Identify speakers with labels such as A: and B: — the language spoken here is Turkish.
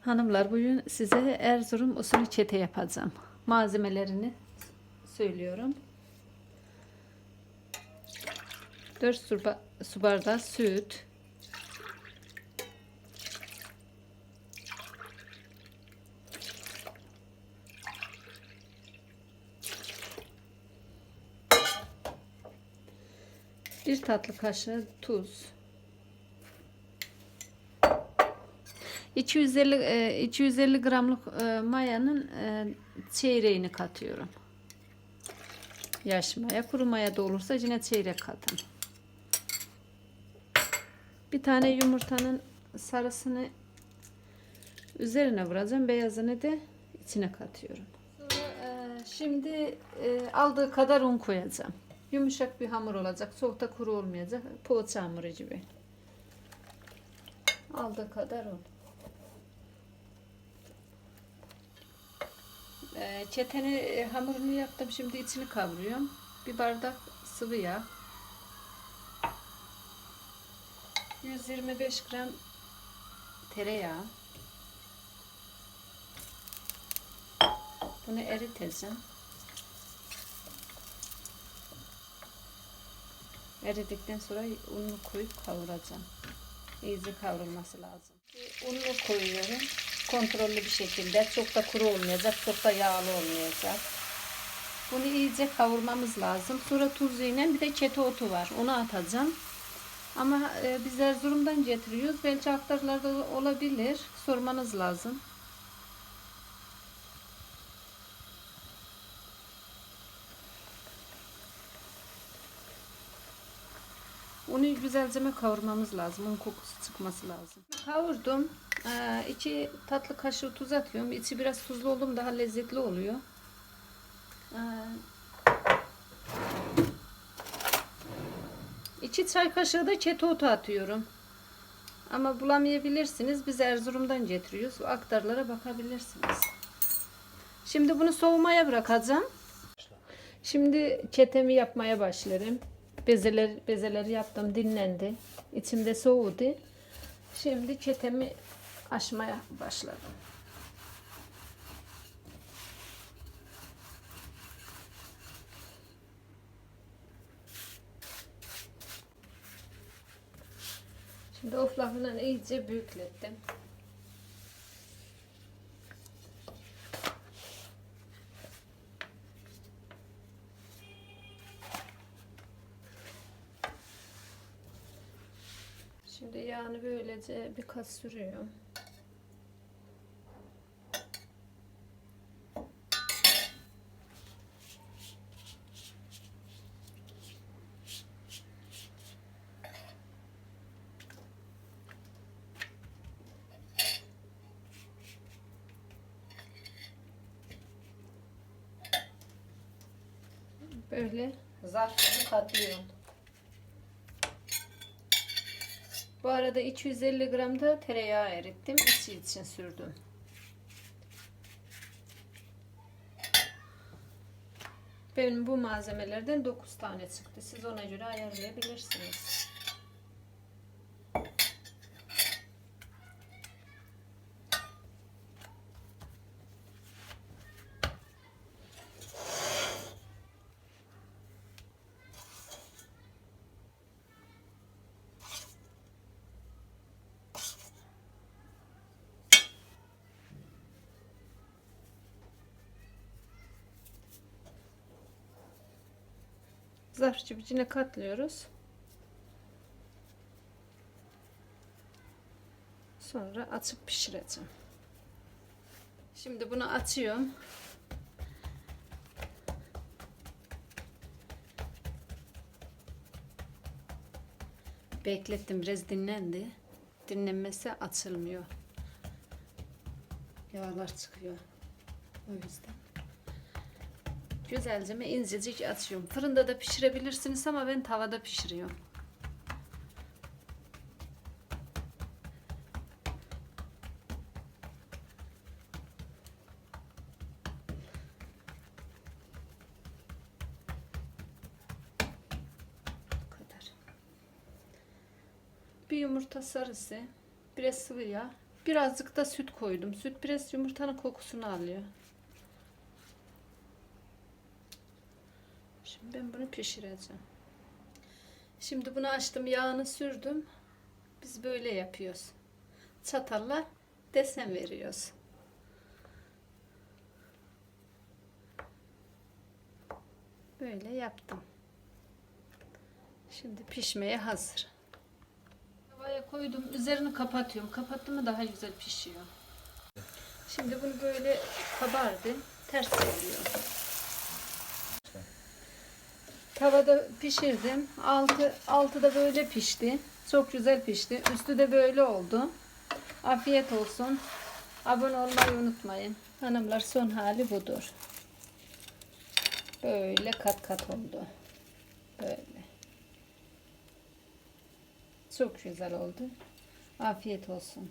A: Hanımlar bugün size Erzurum usulü çete yapacağım. Malzemelerini söylüyorum. 4 su, ba- su bardağı süt. Bir tatlı kaşığı tuz. 250 e, 250 gramlık e, mayanın e, çeyreğini katıyorum. Yaş maya, kuru maya da olursa yine çeyrek katın. Bir tane yumurtanın sarısını üzerine vuracağım, beyazını da içine katıyorum. E, şimdi e, aldığı kadar un koyacağım. Yumuşak bir hamur olacak, soğukta kuru olmayacak, poğaça hamuru gibi. Aldığı kadar un. Çeteni e, hamurunu yaptım. Şimdi içini kavuruyorum. Bir bardak sıvı yağ. 125 gram tereyağı. Bunu eriteceğim. Eridikten sonra ununu koyup kavuracağım. İyice kavrulması lazım. Ununu koyuyorum. Kontrollü bir şekilde. Çok da kuru olmayacak, çok da yağlı olmayacak. Bunu iyice kavurmamız lazım. Sonra tuz ile bir de çete otu var. Onu atacağım. Ama e, biz Erzurum'dan getiriyoruz. Belki aktarlarda olabilir. Sormanız lazım. Onu güzelce kavurmamız lazım. Un kokusu çıkması lazım. Kavurdum. Ee, iki tatlı kaşığı tuz atıyorum. İçi biraz tuzlu oldu mu daha lezzetli oluyor. Ee, iki çay kaşığı da çetotu atıyorum. Ama bulamayabilirsiniz. Biz Erzurum'dan getiriyoruz. Aktarlara bakabilirsiniz. Şimdi bunu soğumaya bırakacağım. Şimdi çetemi yapmaya başlarım. Bezeler, bezeleri yaptım dinlendi. İçimde soğudu. Şimdi çetemi açmaya başladım. Şimdi oflafını iyice büyüklettim. Şimdi yağını böylece bir kat sürüyorum. Böyle zarf katlıyorum. Bu arada 250 gram da tereyağı erittim. İçi için sürdüm. Benim bu malzemelerden 9 tane çıktı. Siz ona göre ayarlayabilirsiniz. Zarf içine katlıyoruz. Sonra açıp pişireceğim. Şimdi bunu açıyorum. Beklettim biraz dinlendi. Dinlenmesi açılmıyor. Yağlar çıkıyor. O yüzden. Güzelce incecik açıyorum. Fırında da pişirebilirsiniz ama ben tavada pişiriyorum. Bir yumurta sarısı, biraz sıvı yağ, Birazcık da süt koydum. Süt biraz yumurtanın kokusunu alıyor. Şimdi ben bunu pişireceğim. Şimdi bunu açtım, yağını sürdüm. Biz böyle yapıyoruz. Çatalla desen veriyoruz. Böyle yaptım. Şimdi pişmeye hazır. Tavaya koydum. Üzerini kapatıyorum. Kapattım mı daha güzel pişiyor. Şimdi bunu böyle kabardı. Ters çeviriyorum. Tavada pişirdim. Altı, altı da böyle pişti. Çok güzel pişti. Üstü de böyle oldu. Afiyet olsun. Abone olmayı unutmayın. Hanımlar son hali budur. Böyle kat kat oldu. Böyle. Çok güzel oldu. Afiyet olsun.